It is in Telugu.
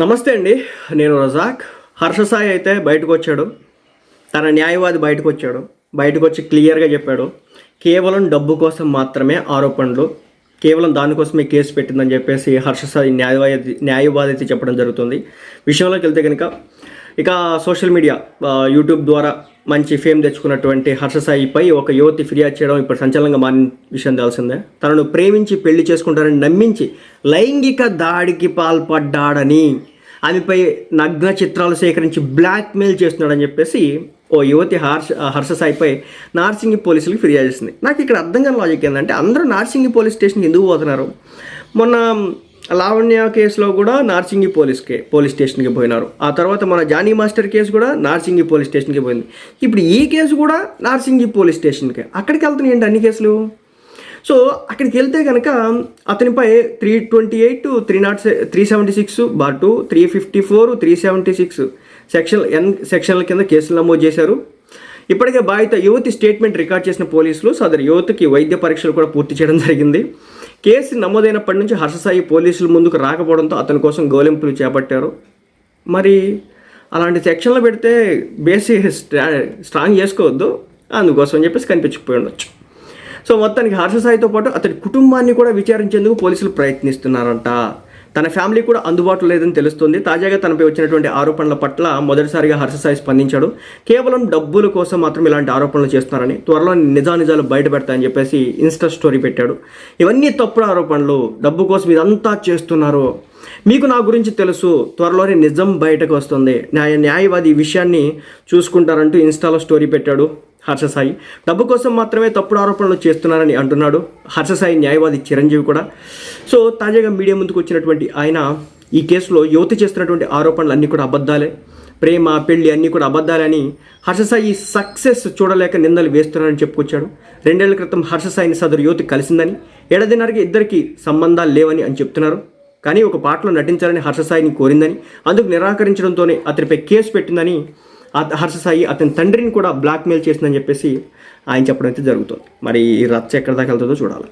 నమస్తే అండి నేను రజాక్. హర్షసాయి అయితే బయటకు వచ్చాడు తన న్యాయవాది బయటకు వచ్చాడు బయటకు వచ్చి క్లియర్గా చెప్పాడు. కేవలం డబ్బు కోసం మాత్రమే ఆరోపణలు కేవలం దానికోసమే కేసు పెట్టిందని చెప్పేసి హర్షసాయి న్యాయవాది న్యాయవాది అయితే చెప్పడం జరుగుతుంది. విషయంలోకి వెళ్తే కనుక ఇక సోషల్ మీడియా యూట్యూబ్ ద్వారా మంచి ఫేమ్ తెచ్చుకున్నటువంటి హర్షసాయిపై ఒక యువతి ఫిర్యాదు చేయడం ఇప్పుడు సంచలనంగా మారిన విషయం తెలిసిందే. తనను ప్రేమించి పెళ్ళి చేసుకుంటారని నమ్మించి లైంగిక దాడికి పాల్పడ్డాడని ఆమెపై నగ్న చిత్రాలు సేకరించి బ్లాక్మెయిల్ చేస్తున్నాడని చెప్పేసి ఓ యువతి హర్ష హర్షసాయిపై నార్సింగి పోలీసులకు ఫిర్యాదు చేసింది. నాకు ఇక్కడ అర్థం కాని లాజిక్ ఏంటంటే అందరూ నార్సింగి పోలీస్ స్టేషన్కి ఎందుకు పోతున్నారు? మొన్న లావణ్య కేసులో కూడా నార్సింగి పోలీస్కే పోలీస్ స్టేషన్కి పోయినారు. ఆ తర్వాత మన జానీ మాస్టర్ కేసు కూడా నార్సింగి పోలీస్ స్టేషన్కి పోయింది. ఇప్పుడు ఈ కేసు కూడా నార్సింగి పోలీస్ స్టేషన్కి. అక్కడికి వెళ్తున్నాయి ఏంటి అన్ని కేసులు? సో అక్కడికి వెళ్తే కనుక అతనిపై three twenty eight three not three seventy six bar two three fifty four three seventy six section N సెక్షన్ల కింద కేసులు నమోదు చేశారు. ఇప్పటికే బాధిత యువతి స్టేట్మెంట్ రికార్డ్ చేసిన పోలీసులు సదరు యువతికి వైద్య పరీక్షలు కూడా పూర్తి చేయడం జరిగింది. కేసు నమోదైనప్పటి నుంచి హర్షసాయి పోలీసుల ముందుకు రాకపోవడంతో అతని కోసం గోలింపులు చేపట్టారు. మరి అలాంటి సెక్షన్లు పెడితే బేసి స్ట్రాంగ్ చేసుకోవద్దు. అందుకోసం అని చెప్పేసి కనిపించకపోయి ఉండొచ్చు. సో మొత్తానికి హర్షసాయితో పాటు అతడి కుటుంబాన్ని కూడా విచారించేందుకు పోలీసులు ప్రయత్నిస్తున్నారంట. తన ఫ్యామిలీ కూడా అందుబాటులో లేదని తెలుస్తుంది. తాజాగా తనపై వచ్చినటువంటి ఆరోపణల పట్ల మొదటిసారిగా హర్షసాయి స్పందించాడు. కేవలం డబ్బుల కోసం మాత్రం ఇలాంటి ఆరోపణలు చేస్తున్నారని త్వరలో నిజానిజాలు బయట పెడతాయని చెప్పేసి ఇన్స్టా స్టోరీ పెట్టాడు. ఇవన్నీ తప్పుడు ఆరోపణలు. డబ్బు కోసం ఇదంతా చేస్తున్నారు. మీకు నా గురించి తెలుసు. త్వరలోనే నిజం బయటకు వస్తుంది. న్యాయ న్యాయవాది ఈ విషయాన్ని చూసుకుంటారంటూ ఇన్స్టాలో స్టోరీ పెట్టాడు. హర్షసాయి. డబ్బు కోసం మాత్రమే తప్పుడు ఆరోపణలు చేస్తున్నారని అంటున్నాడు హర్షసాయి న్యాయవాది చిరంజీవి కూడా. సో తాజాగా మీడియా ముందుకు వచ్చినటువంటి ఆయన ఈ కేసులో యువతి చేస్తున్నటువంటి ఆరోపణలు అన్నీ కూడా అబద్ధాలే. ప్రేమ పెళ్ళి అన్నీ కూడా అబద్ధాలని హర్షసాయి సక్సెస్ చూడలేక నిందలు వేస్తున్నారని చెప్పుకొచ్చాడు. రెండేళ్ళ క్రితం హర్షసాయిని సదరు యువతి కలిసిందని ఏడాదిన్నరకి ఇద్దరికి సంబంధాలు లేవని అని చెప్తున్నారు. కానీ ఒక పాటలో నటించాలని హర్షసాయిని కోరిందని అందుకు నిరాకరించడంతోనే అతనిపై కేసు పెట్టిందని హర్ష హర్షసాయి అతని తండ్రిని కూడా బ్లాక్మెయిల్ చేసిందని చెప్పేసి ఆయన చెప్పడం అయితే జరుగుతుంది. మరి ఈ రచ్చ ఎక్కడి దాకా వెళ్తుందో చూడాలి.